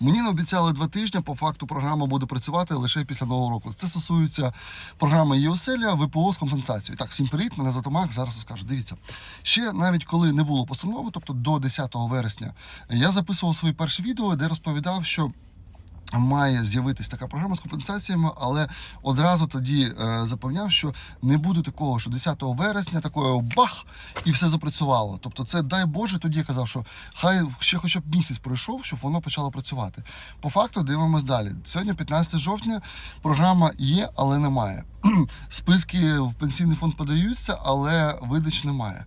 Мені не обіцяли два тижні. По факту програма буде працювати лише після нового року. Це стосується програми ЄОСЕЛЯ ВПО з компенсацією. Так, всім привіт, мене за Томах, зараз розкажу. Дивіться, ще навіть коли не було постанови, тобто до 10 вересня, я записував свої перші відео, де розповідав, що. Має з'явитись така програма з компенсаціями, але одразу тоді е, запевняв, що не буде такого, що 10 вересня такого бах і все запрацювало. Тобто, це дай Боже, тоді я казав, що хай ще хоча б місяць пройшов, щоб воно почало працювати. По факту дивимось далі. Сьогодні, 15 жовтня, програма є, але немає. Списки в пенсійний фонд подаються, але видач немає.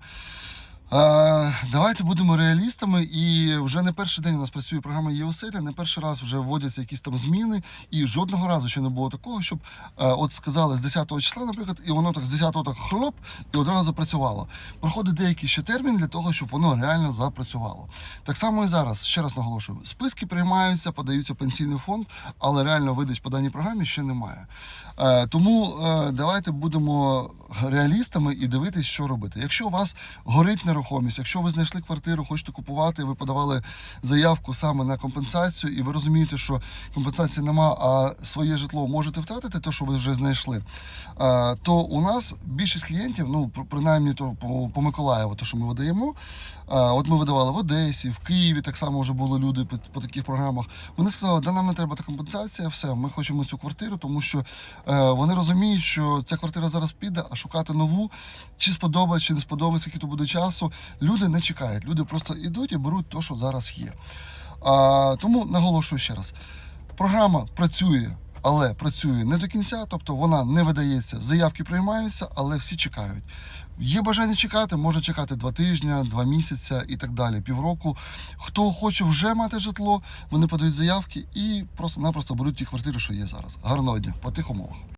Давайте будемо реалістами, і вже не перший день у нас працює програма ЄОСЕЛЯ, не перший раз вже вводяться якісь там зміни, і жодного разу ще не було такого, щоб е, от сказали з 10 числа, наприклад, і воно так з 10 так хлоп, і одразу запрацювало. Проходить деякий ще термін для того, щоб воно реально запрацювало. Так само і зараз, ще раз наголошую, списки приймаються, подаються пенсійний фонд, але реально видач по даній програмі ще немає. Е, Тому е, давайте будемо реалістами і дивитись, що робити. Якщо у вас горить нерухомість, якщо ви знайшли квартиру, хочете купувати, ви подавали заявку саме на компенсацію, і ви розумієте, що компенсації нема, а своє житло можете втратити, те, що ви вже знайшли, то у нас більшість клієнтів, ну при- принаймні то по Миколаєву, то що ми видаємо. От ми видавали в Одесі, в Києві так само вже були люди по, по таких програмах. Вони сказали, да нам не треба та компенсація, все, ми хочемо цю квартиру, тому що е, вони розуміють, що ця квартира зараз піде, а шукати нову, чи сподобається, чи не сподобається, скільки то буде часу. Люди не чекають. Люди просто йдуть і беруть те, що зараз є. Тому наголошую ще раз: програма працює. Але працює не до кінця, тобто вона не видається, заявки приймаються, але всі чекають. Є бажання чекати, може чекати два тижні, два місяці і так далі, півроку. Хто хоче вже мати житло, вони подають заявки і просто-напросто беруть ті квартири, що є зараз. Гарного дня, по тих умовах.